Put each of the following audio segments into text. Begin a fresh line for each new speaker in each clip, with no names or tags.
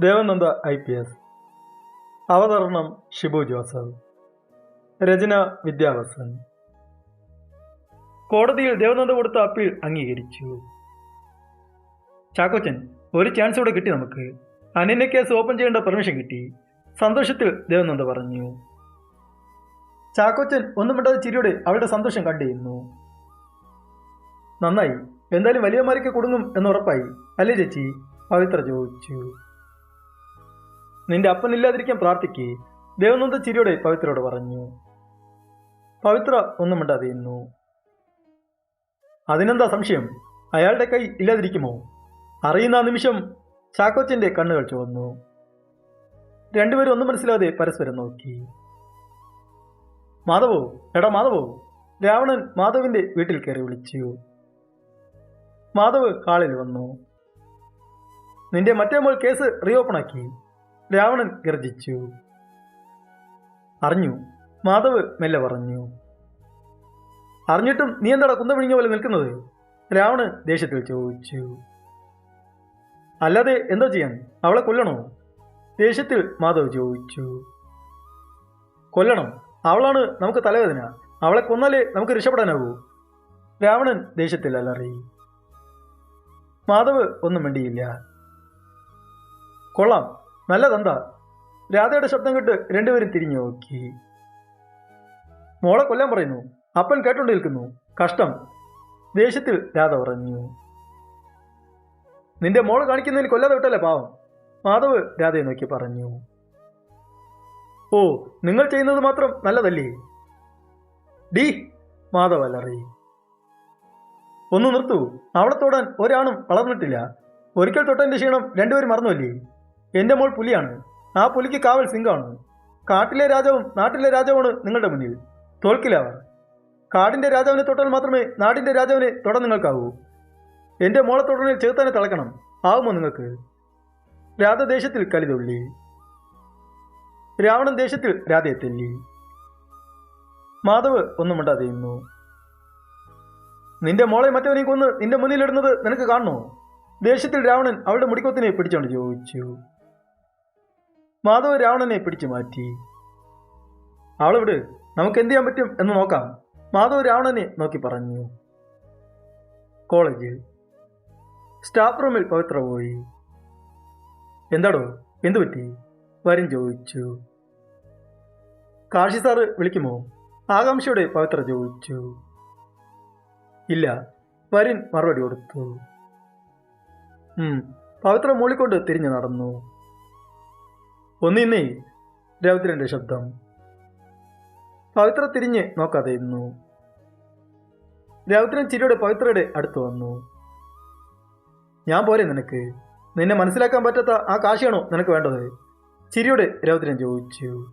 Devananda I P S. അവതരണം Shibu Joseph. രചന വിദ്യാവസൻ. കോടതിയിൽ ദേവനന്ദ കൊടുത്ത അപ്പീൽ അംഗീകരിച്ചു. ചാക്കോച്ചൻ ഒരു ചാൻസ് കൂടെ കിട്ടി നമുക്ക്. അനിന്റെ കേസ് ഓപ്പൺ ചെയ്യേണ്ട പെർമിഷൻ കിട്ടി. സന്തോഷത്തിൽ ദേവനന്ദ പറഞ്ഞു. ചാക്കോച്ചൻ ഒന്നും മിണ്ടാതെ ചിരിയോടെ അവളുടെ സന്തോഷം കണ്ടിരുന്നു. നന്നായി. എന്തായാലും വലിയമാരൊക്കെ കുടുങ്ങും എന്നുറപ്പായി അല്ലേ ചേച്ചി? പവിത്ര ചോദിച്ചു. നിന്റെ അപ്പനില്ലാതിരിക്കാൻ പ്രാർത്ഥിക്കേ. ദേവനന്ദ ചിരിയോടെ പവിത്രയോട് പറഞ്ഞു. പവിത്ര ഒന്നും മിണ്ടാതെ ഇരുന്നു അതിനെന്താ സംശയം? അയാളുടെ കൈ ഇല്ലാതിരിക്കുമോ? അറിയുന്ന നിമിഷം ചാക്കോച്ചിന്റെ കണ്ണുകൾ ചുവന്നു. രണ്ടുപേരും ഒന്നും മനസ്സിലാതെ പരസ്പരം നോക്കി. മാധവോ എടാ മാധവോ രാവണൻ മാധവിന്റെ വീട്ടിൽ കയറി വിളിച്ചു. മാധവ് ഹാളിൽ വന്നു. നിന്റെ മറ്റേ മോൾ കേസ് റീഓപ്പൺ ആക്കി. രാവണൻ ഗർജിച്ചു അറിഞ്ഞു. മാധവ് മെല്ലെ പറഞ്ഞു. അറിഞ്ഞിട്ടും നീ എന്താടാ കുന്ത പിഴിഞ്ഞ പോലെ നിൽക്കുന്നത്? രാവണൻ ദേഷ്യത്തിൽ ചോദിച്ചു. അല്ലാതെ എന്തോ ചെയ്യാൻ? അവളെ കൊല്ലണോ? ദേഷ്യത്തിൽ മാധവ് ചോദിച്ചു. കൊല്ലണം. അവളാണ് നമുക്ക് തലവേദന. അവളെ കൊന്നാലേ നമുക്ക് രക്ഷപ്പെടാനാവൂ രാവണൻ ദേഷ്യത്തിൽ അലറി. മാധവ് ഒന്നും മിണ്ടിയില്ല. കൊള്ളാം. നല്ലതെന്താ? രാധയുടെ ശബ്ദം കേട്ട് രണ്ടുപേരും തിരിഞ്ഞു നോക്കി. മോളെ കൊല്ലാൻ പറയുന്നു. അപ്പൻ കേട്ടോണ്ട് നിൽക്കുന്നു. കഷ്ടം. ദേഷ്യത്തിൽ രാധ പറഞ്ഞു. നിന്റെ മോൾ കാണിക്കുന്നതിന് കൊല്ലാതെ വിട്ടല്ലേ പാവം? മാധവ് രാധയെ നോക്കി പറഞ്ഞു. ഓ നിങ്ങൾ ചെയ്യുന്നത് മാത്രം നല്ലതല്ലേ? ഡി മാധവ് അലറി. ഒന്ന് നിർത്തൂ. അവളെ തൊടാൻ ഒരാണും വളർന്നിട്ടില്ല. ഒരിക്കൽ തൊട്ടതിന്റെ ക്ഷീണം രണ്ടുപേരും മറന്നുവല്ലേ? എന്റെ മോൾ പുലിയാണ്. ആ പുലിക്ക് കാവൽ സിംഗാണ് കാട്ടിലെ രാജാവും നാട്ടിലെ രാജാവാണ് നിങ്ങളുടെ മുന്നിൽ. തോൽക്കില്ല അവർ കാടിന്റെ രാജാവിനെ തൊട്ടാൽ മാത്രമേ നാടിന്റെ രാജാവിനെ തൊടാൻ നിങ്ങൾക്കാവൂ. എന്റെ മോളെ തൊടനിൽ ചേർത്താനെ തളക്കണം. ആവുമോ നിങ്ങൾക്ക്? രാധദേശത്തിൽ കലിതുള്ളി രാവണൻ ദേശത്തിൽ രാധയെ തെല്ലി മാധവ് ഒന്നും മിണ്ടാതെ ഇരുന്നു നിന്റെ മോളെ മറ്റവനെയും കൊന്ന് നിന്റെ മുന്നിലിടുന്നത് നിനക്ക് കാണണോ? ദേഷ്യത്തിൽ രാവണൻ അവളുടെ മുടിക്കൊത്തിനെ പിടിച്ചോണ്ട് ചോദിച്ചു. മാധവ് രാവണനെ പിടിച്ചു മാറ്റി. അവളിവിടെ? നമുക്ക് എന്ത് ചെയ്യാൻ പറ്റും എന്ന് നോക്കാം മാധവ് രാവണനെ നോക്കി പറഞ്ഞു. കോളേജ് സ്റ്റാഫ് റൂമിൽ പവിത്ര പോയി എന്താടോ? എന്തു പറ്റി? വരും ചോദിച്ചു. കാശി സാറ് വിളിക്കുമോ? ആകാംക്ഷയുടെ പവിത്ര ചോദിച്ചു. ഇല്ല വരിൻ മറുപടി കൊടുത്തു. പവിത്ര മൂളിക്കൊണ്ട് തിരിഞ്ഞു നടന്നു. ഒന്നിന്നേ രൗദ്രന്റെ ശബ്ദം. പവിത്ര തിരിഞ്ഞ് നോക്കാതെ ഇരുന്നു രൗദ്രൻ ചിരിയുടെ പവിത്രയുടെ അടുത്ത് വന്നു. ഞാൻ പോരെ നിനക്ക്. നിന്നെ മനസ്സിലാക്കാൻ പറ്റാത്ത ആ കാശിയാണോ നിനക്ക് വേണ്ടത്? ചിരിയുടെ രൗദ്രൻ ചോദിച്ചു.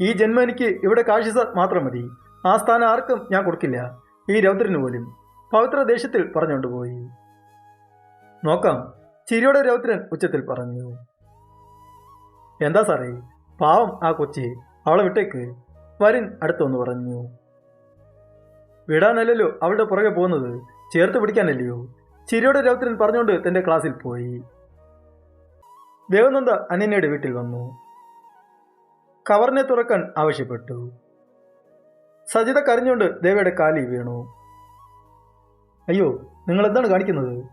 ഈ ജന്മം എനിക്ക് ഇവിടെ കാശി മാത്രം മതി. ആ സ്ഥാനം ആർക്കും ഞാൻ കൊടുക്കില്ല. ഈ രൗദ്രന് പോലും. പവിത്ര ദേഷ്യത്തിൽ പറഞ്ഞുകൊണ്ടുപോയി നോക്കാം. ചിരിയുടെ രൗദ്രൻ ഉച്ചത്തിൽ പറഞ്ഞു. എന്താ സാറേ? പാവം ആ കൊച്ചി. അവളെ വിട്ടേക്ക്. വരിൻ അടുത്തൊന്ന് പറഞ്ഞു. വിടാനല്ലല്ലോ അവളുടെ പുറകെ പോകുന്നത്. ചേർത്ത് പിടിക്കാനല്ലയോ? ചിരിയുടെ രൗദ്രൻ പറഞ്ഞുകൊണ്ട് തന്റെ ക്ലാസ്സിൽ പോയി. ദേവനന്ദ അനന്യയുടെ വീട്ടിൽ വന്നു. കവറിനെ തുറക്കാൻ ആവശ്യപ്പെട്ടു. സജിത കരഞ്ഞുകൊണ്ട് ദേവയുടെ കാലി വീണു. അയ്യോ നിങ്ങൾ എന്താണ് കാണിക്കുന്നത്?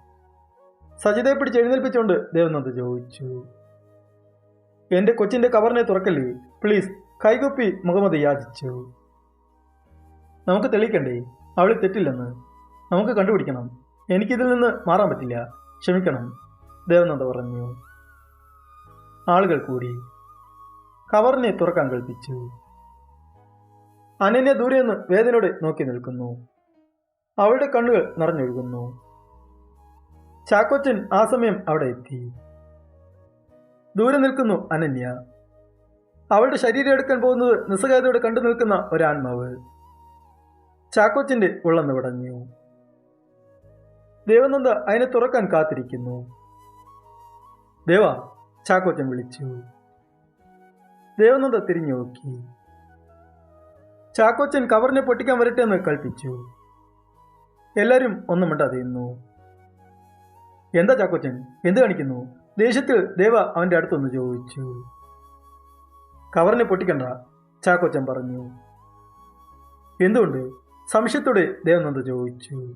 സജിതയെ പിടിച്ച് എഴുന്നേൽപ്പിച്ചുകൊണ്ട് ദേവനന്ദ ചോദിച്ചു. എന്റെ കൊച്ചിന്റെ കവറിനെ തുറക്കല്ലേ? പ്ലീസ് കൈകൊപ്പി മുഹമ്മദ് യാചിച്ചു. നമുക്ക് തെളിയിക്കണ്ടേ? അവൾ തെറ്റില്ലെന്ന്. നമുക്ക് കണ്ടുപിടിക്കണം. എനിക്കിതിൽ നിന്ന് മാറാൻ പറ്റില്ല. ക്ഷമിക്കണം. ദേവനന്ദ പറഞ്ഞു. ആളുകൾ കൂടി കവറിനെ തുറക്കാൻ കൽപ്പിച്ചു. അനന്യ ദൂരെ നിന്ന് വേദനയോടെ നോക്കി നിൽക്കുന്നു. അവളുടെ കണ്ണുകൾ നിറഞ്ഞൊഴുകുന്നു. ചാക്കോച്ചൻ ആ സമയം അവിടെ എത്തി. ദൂരെ നിൽക്കുന്നു അനന്യ. അവളുടെ ശരീരം എടുക്കാൻ പോകുന്നത് നിസ്സഹായതയോടെ കണ്ടു നിൽക്കുന്ന ഒരാത്മാവ്. ചാക്കോച്ചിന്റെ ഉള്ളന്ന് വിടഞ്ഞു. ദേവനന്ദ അതിനെ തുറക്കാൻ കാത്തിരിക്കുന്നു. ദേവ ചാക്കോച്ചൻ വിളിച്ചു. ദേവനന്ദ തിരിഞ്ഞു നോക്കി. ചാക്കോച്ചൻ കവറിനെ പൊട്ടിക്കാൻ വരട്ടെ എന്ന് കൽപ്പിച്ചു. എല്ലാവരും ഒന്നും മിണ്ടാതെ എന്താ ചാക്കോച്ചൻ? എന്ത് കാണിക്കുന്നു? ദേഷ്യത്തിൽ ദേവ അവന്റെ അടുത്തൊന്ന് ചോദിച്ചു. കവറിനെ പൊട്ടിക്കണ്ട ചാക്കോച്ചൻ പറഞ്ഞു. എന്തുകൊണ്ട്? സംശയത്തോടെ ദേവനന്ദ ചോദിച്ചു.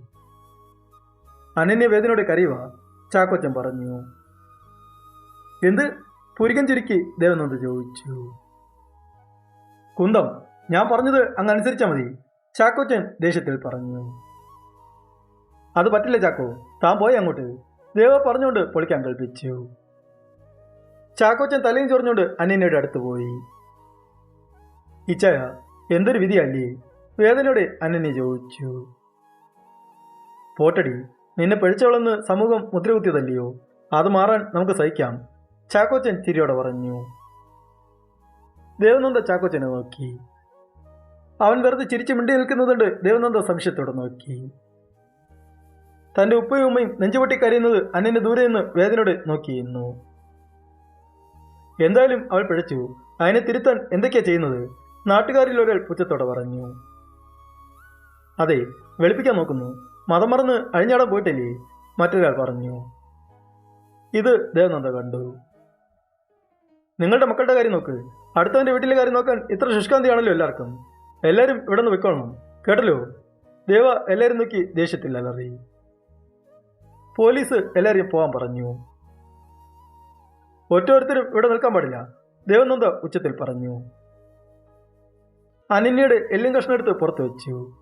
അനന്യ വേദനയുടെ കരയുക ചാക്കോച്ചൻ പറഞ്ഞു. എന്ത്? പുരികൻ ചുരുക്കി ദേവനന്ദ ചോദിച്ചു. കുന്തം ഞാൻ പറഞ്ഞത് അങ്ങ് അനുസരിച്ചാൽ മതി ചാക്കോച്ചൻ ദേഷ്യത്തിൽ പറഞ്ഞു. അത് പറ്റില്ല ചാക്കോ താൻ പോയി അങ്ങോട്ട്. ദേവ പറഞ്ഞുകൊണ്ട് പൊളിക്കാൻ കൽപ്പിച്ചു ചാക്കോച്ചൻ തലയും ചൊറിഞ്ഞുകൊണ്ട് അനിയനയുടെ അടുത്ത് പോയി. ഇച്ചയ എന്തൊരു വിധിയല്ലേ? വേദനയോടെ അനന്യ ചോദിച്ചു. പോട്ടടി നിന്നെ പഴിച്ചവളെന്ന് സമൂഹം മുദ്രകുത്തിയതല്ലയോ? അത് മാറാൻ നമുക്ക് സഹിക്കാം ചാക്കോച്ചൻ ചിരിയോടെ പറഞ്ഞു. ദേവനന്ദ ചാക്കോച്ചനെ നോക്കി. അവൻ വെറുതെ ചിരിച്ചു മിണ്ടി നിൽക്കുന്നതുകൊണ്ട് ദേവനന്ദ സംശയത്തോടെ നോക്കി. തന്റെ ഉപ്പയും ഉമ്മയും നെഞ്ചുപൊട്ടി കരയുന്നത് അന്യന് ദൂരെ നിന്ന് വേദനയോടെ നോക്കിയിരുന്നു. എന്തായാലും അവൾ പിഴച്ചു. അതിനെ തിരുത്താൻ എന്തൊക്കെയാ ചെയ്യുന്നത്? നാട്ടുകാരിൽ ഒരാൾ പുച്ഛത്തോടെ പറഞ്ഞു. അതെ വെളുപ്പിക്കാൻ നോക്കുന്നു. മതം മറന്ന് അഴിഞ്ഞാടാൻ പോയിട്ടില്ലേ? മറ്റൊരാൾ പറഞ്ഞു. ഇത് ദേവനന്ദ കണ്ടു. നിങ്ങളുടെ മക്കളുടെ കാര്യം നോക്ക്. അടുത്തവന്റെ വീട്ടിലെ കാര്യം നോക്കാൻ ഇത്ര ശുഷ്കാന്തിയാണല്ലോ എല്ലാവർക്കും. എല്ലാവരും ഇവിടെ നിന്ന് വെക്കോളണം കേട്ടല്ലോ? ദേവ എല്ലാവരും നോക്കി ദേഷ്യത്തിൽ അലറി പോലീസ് എല്ലാവരെയും പോകാൻ പറഞ്ഞു. ഒറ്റോരുത്തരും ഇവിടെ നിൽക്കാൻ പാടില്ല. ദേവനന്ദ ഉച്ചത്തിൽ പറഞ്ഞു. അനന്യയുടെ എല്ലും കഷ്ണം എടുത്ത് പുറത്തു വെച്ചു.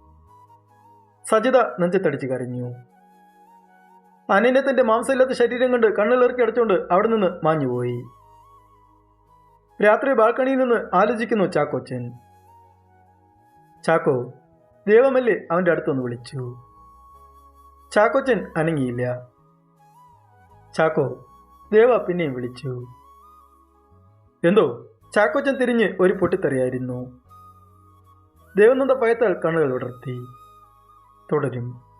സജിത നെഞ്ചത്തടിച്ച് കരഞ്ഞു. അനിന്യത്തിന്റെ മാംസമില്ലാത്ത ശരീരം കണ്ട് കണ്ണിലിറക്കി അടച്ചുകൊണ്ട് അവിടെ നിന്ന് മാഞ്ഞുപോയി രാത്രി ബാൽക്കണിയിൽ നിന്ന് ആലോചിക്കുന്നു ചാക്കോച്ചൻ. ചാക്കോ ദേവമല്ലേ അവന്റെ അടുത്തൊന്ന് വിളിച്ചു. ചാക്കോച്ചൻ അനങ്ങിയില്ല. ചാക്കോ ദേവ പിന്നെയും വിളിച്ചു. എന്തോ ചാക്കോച്ചൻ തിരിഞ്ഞ് ഒരു പൊട്ടിത്തെറിയായിരുന്നു. ദേവനന്ദ പയത്താൽ കണ്ണുകൾ വിടർത്തി. തുടരും.